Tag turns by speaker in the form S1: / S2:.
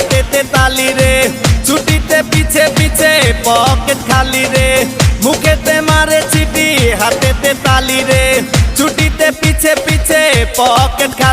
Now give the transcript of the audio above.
S1: হাতেতে তালি রে, ছুটিতে পিছে পিছে পকেট খালি রে। মুখেতে মারে চিটি হাতেতে তালি রে, ছুটিতে পিছে পিছে পকেট খালি